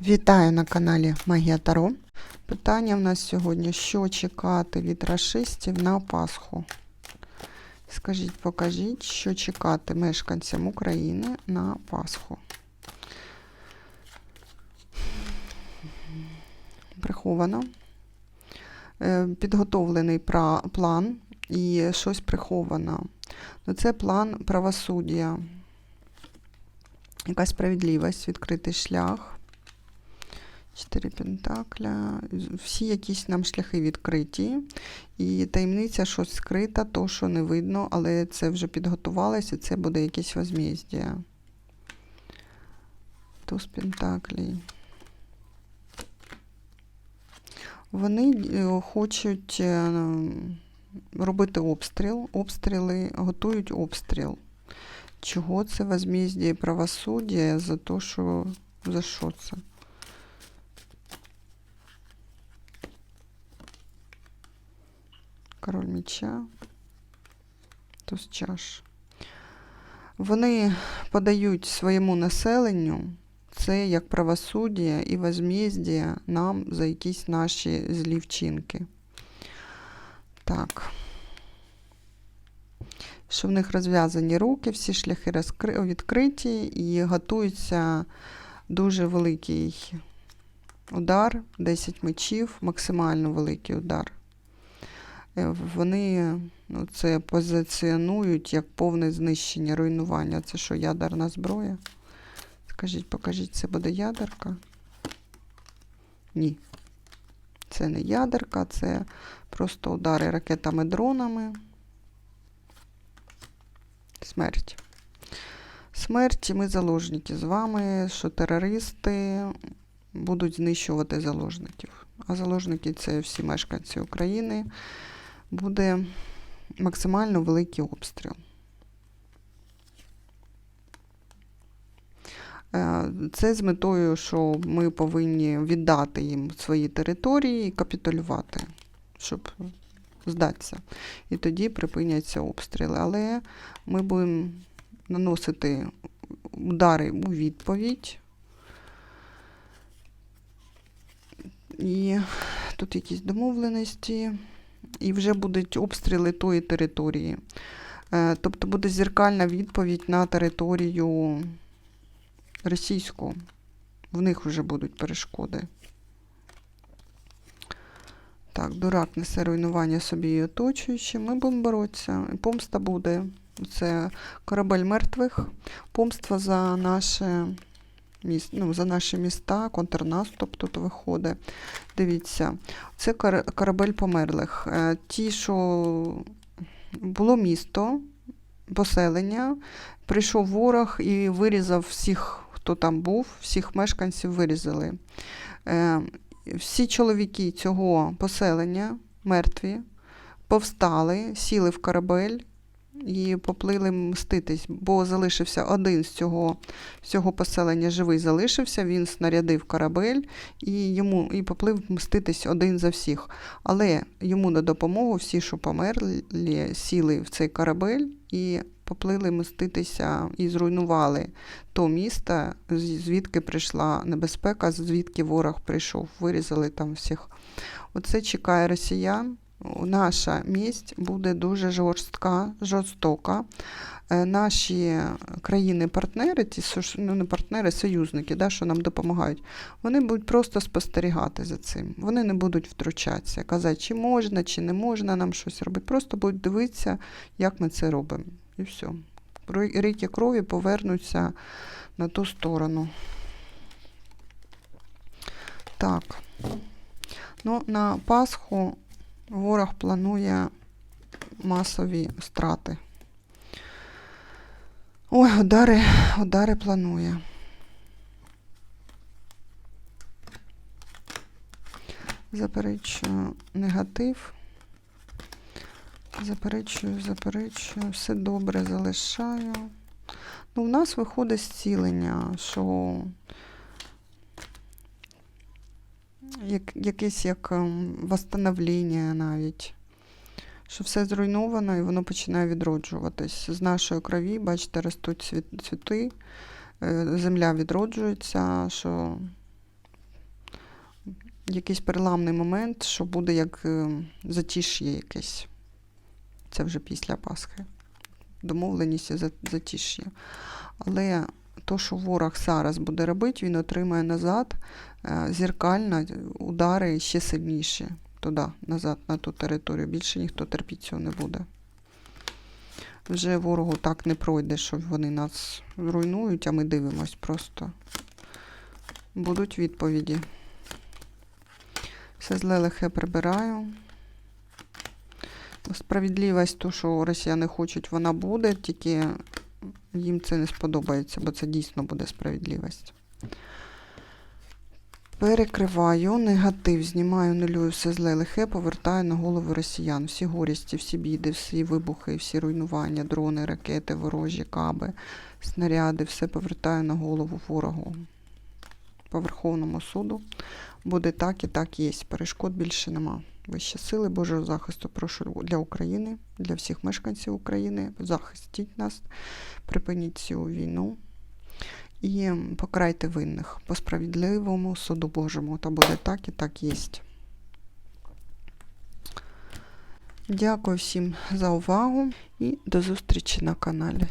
Вітаю на каналі Магія Таро. Питання в нас сьогодні: що чекати від рашистів на Пасху? Скажіть, покажіть, що чекати мешканцям України на Пасху. Приховано. Е, Підготовлений план і щось приховано. Ну, це план правосуддя. Якась справедливість, відкритий шлях. Чотири пентакля. Всі якісь нам шляхи відкриті. І таємниця щось скрита, то, що не видно, але це вже підготувалося, це буде якесь возмездя. Туз пентаклей. Вони е, хочуть е, робити обстріл. Обстріли, готують обстріл. Чого це возмездя і правосуддя? За те, що за що це? Король меча, туз чаш. Вони подають своєму населенню це як правосуддя і возмездя нам за якісь наші злі вчинки. Так. Що в них розв'язані руки, всі шляхи розкри... відкриті і готується дуже великий удар, 10 мечів, максимально великий удар. Е, Вони ну, це позиціонують як повне знищення, руйнування. Це що, ядерна зброя? Скажіть, покажіть, це буде ядерка? Ні. Це не ядерка, це просто удари ракетами-дронами. Смерть. Смерть, ми заложники з вами, що терористи будуть знищувати заложників. А заложники це всі мешканці України. Буде максимально великий обстріл. Е, Це з метою, що ми повинні віддати їм свої території і капітулювати, щоб здатися. І тоді припиняться обстріли. Але ми будемо наносити удари у відповідь. І тут якісь домовленості, і вже будуть обстріли тої території. Е, Тобто буде зеркальна відповідь на територію російську. В них вже будуть перешкоди. Так, дурак несе руйнування собі і оточуючим. Ми будемо боротися. Помста буде. Це корабель мертвих, помства за наше міс- ну, за наші міста, контрнаступ тут виходить. Дивіться, це корабель померлих. Е, Ті, що було місто, поселення, прийшов ворог і вирізав всіх, хто там був, всіх мешканців вирізали. Е, Всі чоловіки цього поселення, мертві, повстали, сіли в корабель і поплили мститись, бо залишився один з цього, цього поселення живий залишився, він снарядив корабель і йому і поплив мститись один за всіх. Але йому на допомогу всі, що померли, сіли в цей корабель і поплили мститися і зруйнували то місто, звідки прийшла небезпека, звідки ворог прийшов, вирізали там всіх. Оце чекає росіян. Наша мість буде дуже жорстка, жорстока. Е, Наші країни-партнери, ті, ну не партнери, союзники, да, що нам допомагають, вони будуть просто спостерігати за цим. Вони не будуть втручатися, казати, чи можна, чи не можна нам щось робити. Просто будуть дивитися, як ми це робимо. І все. Ріки крові повернуться на ту сторону. Так. Ну, на Пасху ворог планує масові страти. Ой, удари, удари планує. Заперечую негатив. Заперечую, заперечую, все добре залишаю. Ну, в нас виходить зцілення, що як, якесь як ем, восстановлення навіть. Що все зруйновано і воно починає відроджуватись. З нашої крові, бачите, ростуть цвіт- цвіти, е, земля відроджується, що якийсь переламний момент, що буде як е, затиш'я якесь. Це вже після Пасхи. Домовленість і за- затиш'я. Але то, що ворог зараз буде робити, він отримає назад е, зеркально удари ще сильніші туди, назад, на ту територію. Більше ніхто терпіти цього не буде. Вже ворогу так не пройде, що вони нас руйнують, а ми дивимось просто. Будуть відповіді. Все зле лихе прибираю. Справедливість, то, що росіяни хочуть, вона буде, тільки їм це не сподобається, бо це дійсно буде справедливість. Перекриваю негатив, знімаю, нулюю все зле лихе, повертаю на голови росіян. Всі горісті, всі біди, всі вибухи, всі руйнування, дрони, ракети, ворожі каби, снаряди, все повертаю на голову ворогу. По Верховному суду буде так і так є. Перешкод більше нема. Вище сили Божого захисту прошу для України, для всіх мешканців України. Захистіть нас, припиніть цю війну і покарайте винних по справедливому суду Божому. Та буде так і так є. Дякую всім за увагу і до зустрічі на каналі.